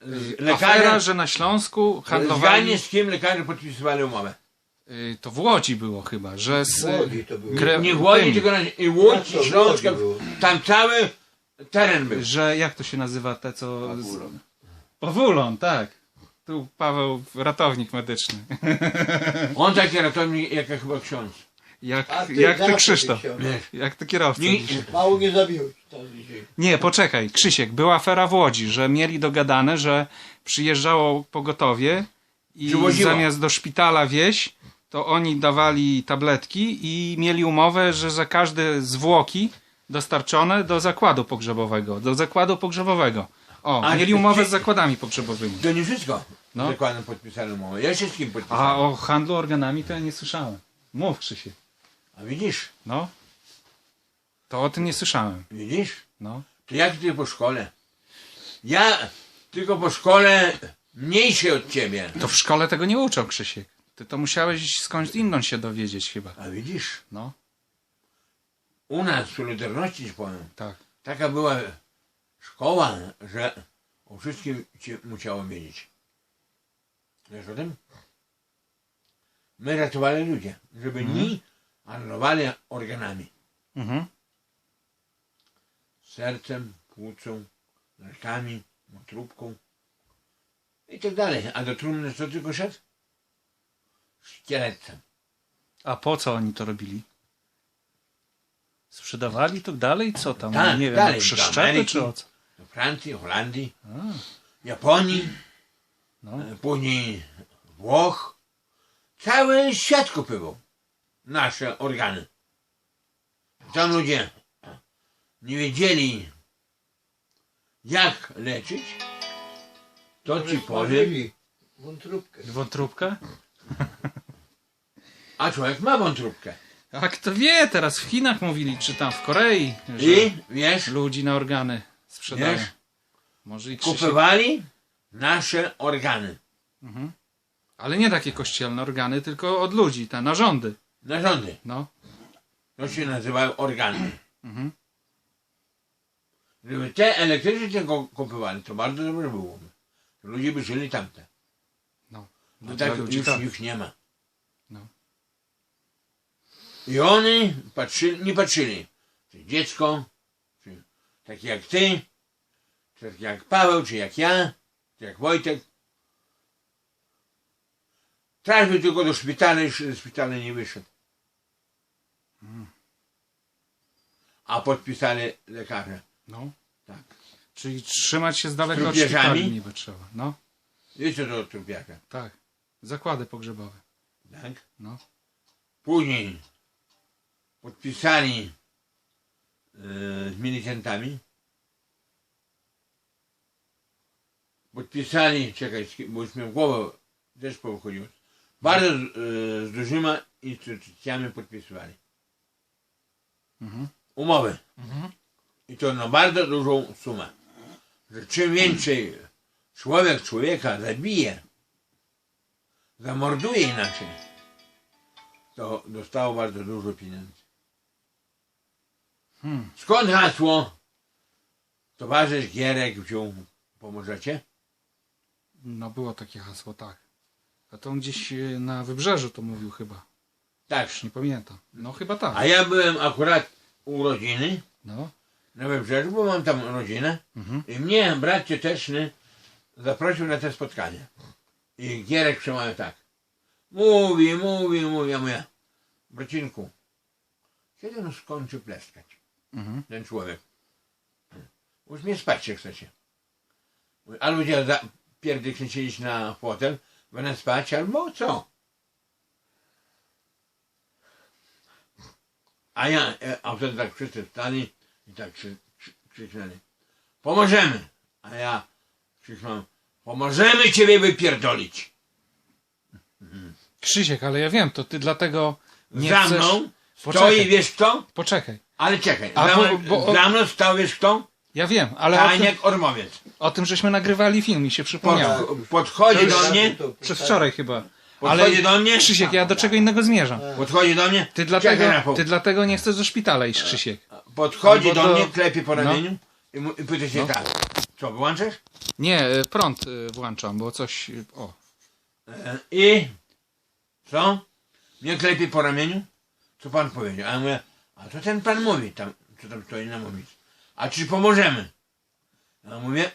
z Afera, lekarzem, że na Śląsku zgadnie handlowali... z kim lekarze podpisywali umowę. Y, To w Łodzi było chyba, że z... W Łodzi to było. Kre- Nie w Łodzi, tylko na, i Łódź, i Śląska, tam cały teren był. Że jak to się nazywa te co... Pawulon. Pawulon, tak. Tu Paweł, ratownik medyczny. On taki ratownik, jak chyba ksiądz. Jak, A ty jak ty Krzysztof. Jak ty kierowca. Nie-. Mało nie zabiłeś tam dzisiaj. Nie, poczekaj, Krzysiek, była afera w Łodzi, że mieli dogadane, że przyjeżdżało pogotowie i Przywoziło. zamiast do szpitala wieś, to oni dawali tabletki i mieli umowę, że za każde zwłoki dostarczone do zakładu pogrzebowego, do zakładu pogrzebowego. O, A mieli umowę z zakładami pogrzebowymi. To nie wszystko. No. No. Zakładem podpisali umowę. Ja się z kim podpisałem. A o handlu organami to ja nie słyszałem. Mów, Krzysiek. A widzisz, No. To o tym nie słyszałem. widzisz? No. To jak ty po szkole? Ja tylko po szkole mniejszy od ciebie. To w szkole tego nie uczą, Krzysiek. Ty to musiałeś skądś inną się dowiedzieć chyba. A widzisz, No, u nas w Solidarności ci powiem, tak. taka była szkoła, że o wszystkim ci musiało wiedzieć. Wiesz o tym? My ratowali ludzie, żeby nie handlowali organami. Mhm. sercem, płucą, nerkami, wątróbką i tak dalej. A do trumny co tylko szedł? Szkieletem. A po co oni to robili? Sprzedawali to dalej? Co tam? Tak, nie wiem, dalej, na do Ameryki. czy o co? Do Francji, Holandii, A, Japonii, no. e, później Włoch. Cały świat kupował nasze organy. Tam ludzie nie wiedzieli jak leczyć, to ci powiem, Wątróbkę. Wątróbka? a człowiek ma wątróbkę. A kto wie, teraz w Chinach mówili, czy tam w Korei, że I wiesz, ludzi na organy sprzedają. Wiesz? Może i Krzysiek. kupowali nasze organy. Mhm. Ale nie takie kościelne organy, tylko od ludzi, te narządy. Narządy. No. To się nazywają organy. Mhm. Gdyby te elektryczne kupowali, to bardzo dobrze byłoby. Ludzie by żyli tamte. No. No Dla tak już, tak. już nie ma. No. I oni patrzyli, nie patrzyli, czy dziecko, czy taki jak ty, czy taki jak Paweł, czy jak ja, czy jak Wojtek. Trafił tylko do szpitala i ze szpitala nie wyszedł. A podpisali lekarze. no. Tak. Czyli trzymać się z daleka od szpitali niby trzeba. No, Wiecie to od trupiaka, tak. Zakłady pogrzebowe. tak? No. Później podpisali e, z milicjantami. Podpisali, czekaj, bo już mi w głowę też powychodziło. Bardzo e, z dużymi instytucjami podpisywali Mhm. umowy. Mhm. I to na bardzo dużą sumę. Że czym więcej człowiek człowieka zabije, zamorduje inaczej, to dostało bardzo dużo pieniędzy. Hmm. Skąd hasło? Towarzysz Gierek wziął, pomożecie? No było takie hasło, tak. A to on gdzieś e, na wybrzeżu to mówił chyba. Tak. Już nie pamiętam. No chyba tak. A ja byłem akurat u rodziny No. na Wybrzeżu, bo mam tam rodzinę. Mhm. I mnie brat cioteczny zaprosił na to spotkanie. I Gierek przemawiał tak. Mówi, mówi, mówi, ja mówię, bracinku, kiedy on skończy pleskać, Mhm. ten człowiek? Już mnie spać się chcecie. Albo gdzie za, pierdyknie siedzieć na fotel, będę spać, albo co? A ja, a wtedy tak wszyscy wstali i tak krzy, krzy, krzyknęli. Pomożemy! A ja krzyknąłem, pomożemy ciebie wypierdolić! Krzysiek, ale ja wiem, to ty dlatego nie za chcesz... mną Poczekaj. stoi, wiesz kto? Poczekaj. Ale czekaj, A za, bo- bo- za mną stał, wiesz kto? Ja wiem, ale o tym, Taniek Ormowiec. o tym, żeśmy nagrywali film i się przypomniało. Pod, podchodzi do mnie, Przedwczoraj chyba. podchodzi do mnie, Krzysiek, ja do czego innego zmierzam. podchodzi do mnie, Ty czekaj, dlatego, Rafał. ty dlatego nie chcesz do szpitala iść, Krzysiek. podchodzi Albo do do- mnie, klepie po ramieniu i, mu, i pyta się No. tak, Co, wyłączasz? Nie, e, prąd e, włączam, bo coś... e, O, I co? Mnie klepie po ramieniu? Co pan powiedział? A ja mówię, a to ten pan mówi tam, co tam stoi na mównicy. A czy pomożemy? Ja mówię,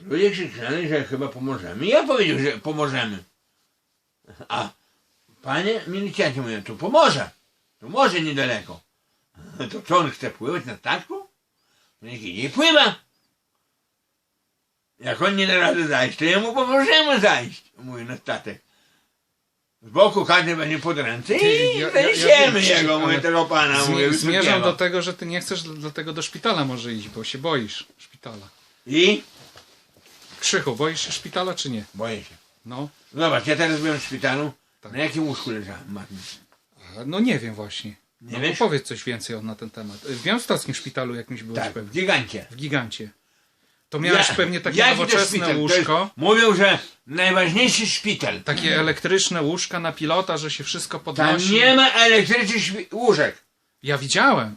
ludzie krzyczeli, że chyba pomożemy. Ja powiedział, że pomożemy. A panie milicjancie mówią, to pomoże. To może niedaleko. To co on chce pływać na statku? Niech i pływa. Jak on nie da rady zajść, to jemu pomożemy zajść, mówi na statek. Z boku każdy będzie pod ręce i ja- ja- zaniesiemy ja wiem, jego, mówię, tego pana, mówię, Zmie- zmierzam do tego, że ty nie chcesz dlatego do szpitala może iść, bo się boisz szpitala. I? Krzychu, boisz się szpitala czy nie? Boję się. No, Zobacz, ja teraz byłem w szpitalu, Tak. na jakim łóżku leżałem, Martin? no nie wiem właśnie. Nie No, wiesz? powiedz coś więcej o- na ten temat. W białostockim szpitalu jakimś byłeś Tak, w pewnie. gigancie. W gigancie. To miałeś Ja- pewnie takie to nowoczesne łóżko. Jest, mówią, że najważniejszy szpital. Takie elektryczne łóżka na pilota, że się wszystko Tam podnosi. nie ma elektrycznych łóżek. Ja widziałem.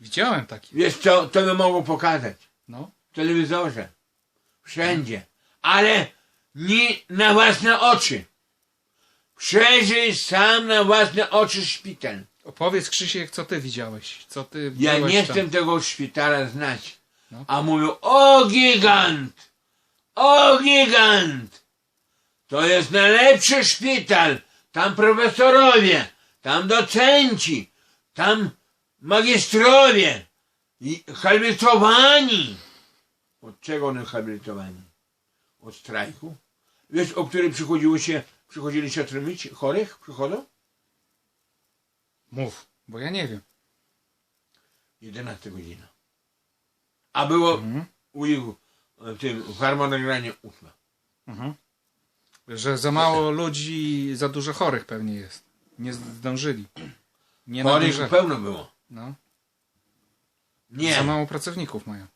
Widziałem taki. Wiesz co, to by mogło pokazać. No. w telewizorze, wszędzie, ale nie na własne oczy. Przeżyj sam na własne oczy szpital. Opowiedz Krzysiek, co ty widziałeś. Co ty Ja nie tam. chcę tego szpitala znać. No. A mówią, o gigant! O gigant! To jest najlepszy szpital. Tam profesorowie, tam docenci, tam magistrowie habilitowani. Od czego one habilitowani? Od strajku? Wiesz, o której przychodziły się, przychodzili siostry myć chorych? Przychodzą? Mów, bo ja nie wiem. 11 godzina. A było Mhm. u ich e, w tym w harmonogramie 8. Mhm. Że za mało ludzi, za dużo chorych pewnie jest. Nie zdążyli. Nie Chorych pełno było. No. Za Nie, mało pracowników mają.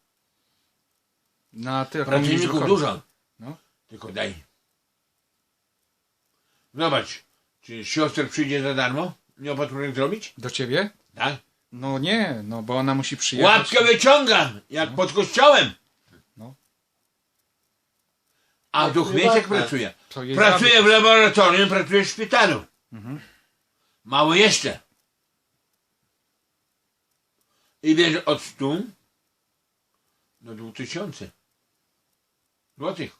Na tyle pracowników dużo. No. Tylko daj. Zobacz, czy siostr przyjdzie za darmo? Nieopatrunek zrobić? Do ciebie? Tak. No nie, no bo ona musi przyjechać. Łapkę wyciąga, jak pod kościołem. No. A duchmieciek prywatna. pracuje. Pracuje w laboratorium, pracuje w szpitalu. Mhm. Mało jeszcze. I bierze od 100 do 2000 złotych.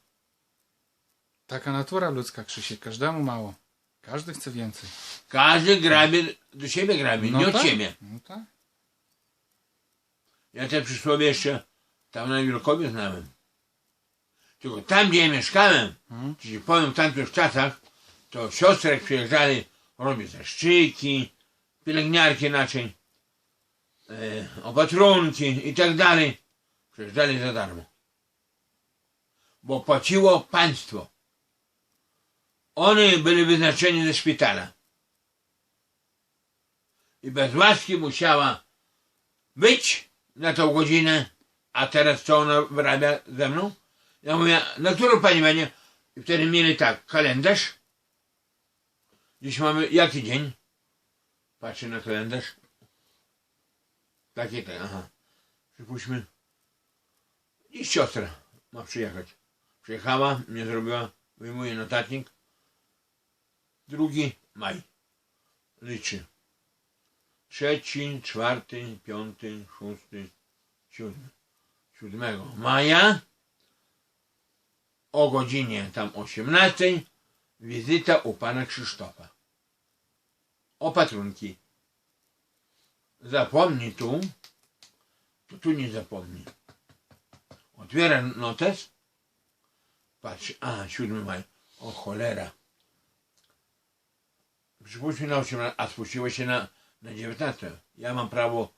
Taka natura ludzka, Krzysiek. Każdemu mało. Każdy chce więcej. Każdy grabie, do siebie grabie, nie od tak. ciebie. No tak. Ja te przysłowie jeszcze tam na Wielkowie znałem. Tylko tam, gdzie ja mieszkałem, Mhm. czyli powiem w tamtych czasach, to siostry jak przyjeżdżali, robię zaszczyki, pielęgniarki inaczej, e, opatrunki i tak dalej. Przyjeżdżali za darmo. Bo płaciło państwo. One byli wyznaczeni ze szpitala. I bez łaski musiała być na tą godzinę, a teraz co ona wyrabia ze mną? Ja mówię, na którą pani będzie? I wtedy mieli tak, kalendarz. Dziś mamy, jaki dzień? Patrzę na kalendarz. Takie te, aha. Przypuśćmy. Dziś siostra ma przyjechać. Przyjechała, mnie zrobiła, wyjmuję notatnik. Drugi maj. Liczy. Trzeci, czwarty, piąty, szósty, siódmy. Siódmego maja o godzinie tam 18 wizyta u pana Krzysztofa. Opatrunki. Zapomni tu, to tu nie zapomni. Otwiera notes. Patrzy, a 7 maj. O cholera. Przypuśćmy na 18, a spuściło się na, na 19. Ja mam prawo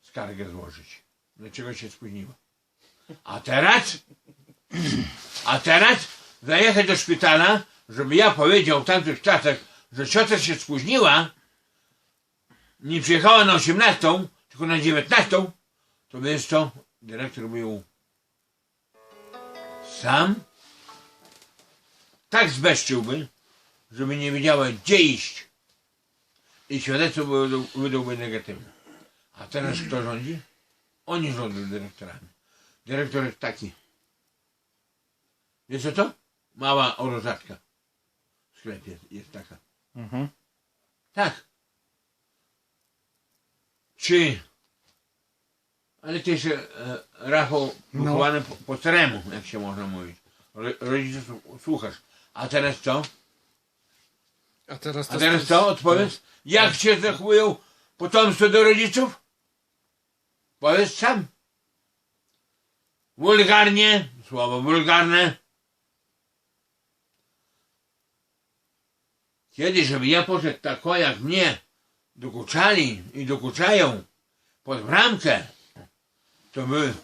skargę złożyć. Dlaczego się spóźniło? A teraz? A teraz zajechać do szpitala, żeby ja powiedział w tamtych czasach, że siostra się spóźniła, nie przyjechała na 18, tylko na 19, to wiesz co? Dyrektor mówił sam tak zbeszczyłby, żeby nie wiedziała gdzie iść i świadectwo wydał- wydałby negatywne. A teraz kto rządzi? Oni rządzą dyrektorami. Dyrektor jest taki. Wiesz co to? Mała orozaczka. W sklepie jest taka. Mhm. Tak. Czy... Ale też e, Rafał No. wychowany po, po staremu, jak się można mówić. Ro, rodziców słuchasz. A teraz co? A teraz A teraz co? Odpowiedz. Jak się zachowują potomstwo do rodziców? Powiedz sam. Wulgarnie, słowo wulgarne. Kiedy, żeby ja poszedł tako jak mnie dokuczali i dokuczają pod bramkę, to by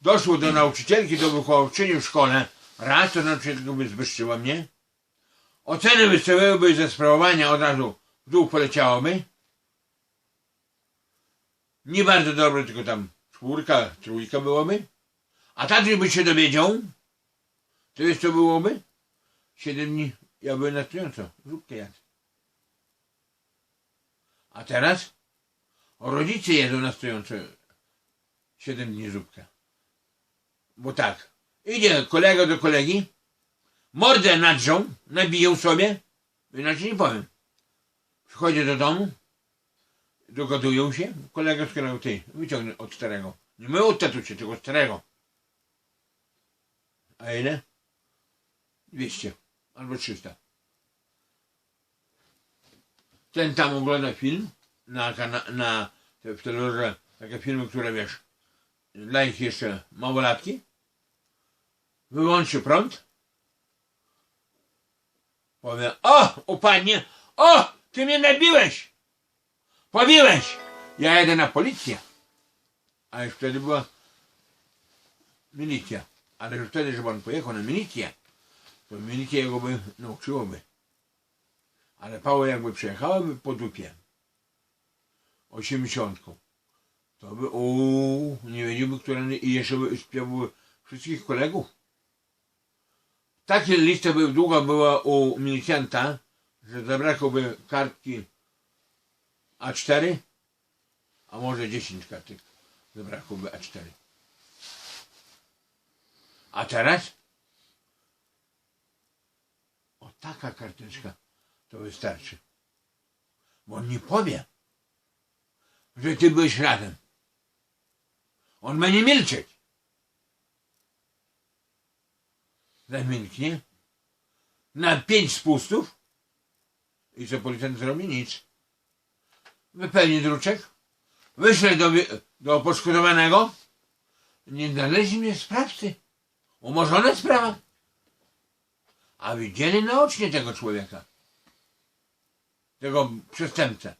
doszło do nauczycielki, do wychowawczyni w szkole, raz to nauczycielka by zwyższyła mnie, Oceny wystawiłyby ze sprawowania od razu w dół poleciałoby. Nie bardzo dobre, tylko tam czwórka, trójka byłoby. A tak, by się dowiedział, to wiesz co byłoby? Siedem dni ja byłem na stojąco, zupkę jadł. A teraz rodzice jedzą na stojąco siedem dni zupkę. Bo tak, idzie kolega do kolegi, mordę nadrzą, nabiją sobie, inaczej nie powiem. Przychodzi do domu, dogadują się, kolega skręcił, ty, wyciągnę od starego. Nie my od tatusia, tylko od starego. A ile? 200 albo 300. Ten tam ogląda film na, kana- na w telewizorze, takie filmy, które wiesz, dla ich jeszcze małolatki. Wyłączy prąd, Powie, o, upadnie, o, ty mnie nabiłeś, pobiłeś. Ja jedę na policję. A już wtedy była milicja. Ale już wtedy, żeby on pojechał na milicję, to milicja jego by nauczyłoby. Ale Paweł jakby przyjechałaby po dupie, osiemdziesiątką, to by, uuu, nie wiedziałby, która, i jeszcze by śpiewbył wszystkich kolegów. Takie lista by długa była u milicjanta, że zabrakłoby kartki A4, a może 10 kartek zabrakłoby A4. A teraz? O taka karteczka to wystarczy. Bo on nie powie, że ty byłeś radem. On będzie milczeć. Zamilknie na pięć spustów i co policjant zrobi? Nic. Wypełni druczek, wyśle do, do poszkodowanego, nie znaleźli mnie sprawcy. Umorzona sprawa. A widzieli naocznie tego człowieka. Tego przestępcę.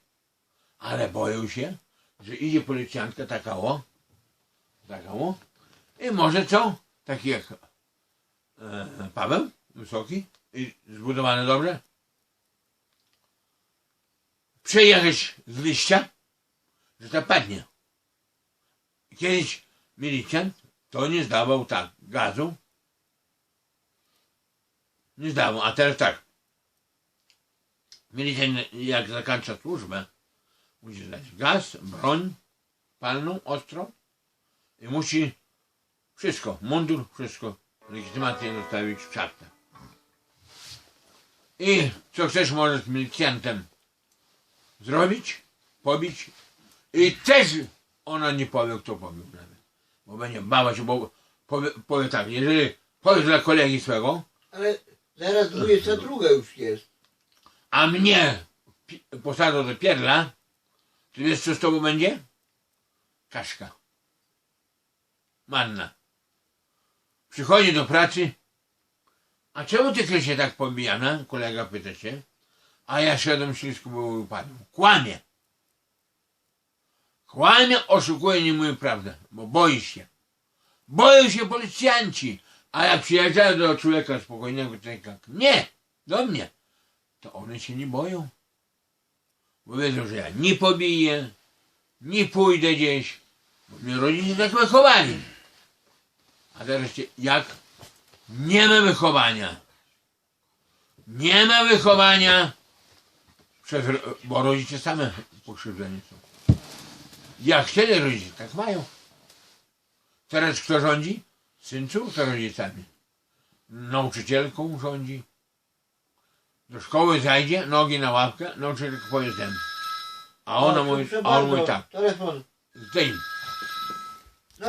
Ale boją się, że idzie policjantka taka o, taka o, i może co? Taki jak Paweł, wysoki i zbudowany dobrze. Przejechać z liścia, że to padnie. Kiedyś milicjant to nie zdawał tak gazu. Nie zdawał, a teraz tak. Milicjant jak zakończa służbę, musi zdać gaz, broń palną, ostrą i musi wszystko, mundur, wszystko legitymację zostawić w szafce. I co chcesz możesz z milicjantem zrobić, pobić i też ona nie powie, kto pobił nawet. Bo będzie bała się, bo powie, powie tak, jeżeli powiesz dla kolegi swego, Ale zaraz 22 już jest. a mnie posadzą do pierdla, to wiesz co z tobą będzie? Kaszka. Manna. Przychodzi do pracy. A czemu ty Krysie tak pobijana? Kolega pyta się. A ja szedłem ślisku, bo upadłem. Kłamie. Kłamie, oszukuje, nie mówi prawdę, bo boi się. Boją się policjanci. A jak przyjeżdżają do człowieka spokojnego, to jak nie, do mnie, to one się nie boją. Bo wiedzą, że ja nie pobiję, nie pójdę gdzieś, bo mnie rodzice tak wychowali. A teraz się- jak nie ma wychowania, nie ma wychowania, przez, bo rodzice same pokrzywdzeni są. Jak chcieli rodzice, tak mają. Teraz kto rządzi? Syn córka rodzicami. Nauczycielką rządzi. Do szkoły zajdzie, nogi na ławkę, nauczycielka pojezdem. A ona O, mówi, a on mówi tak, Telefon. zdejm.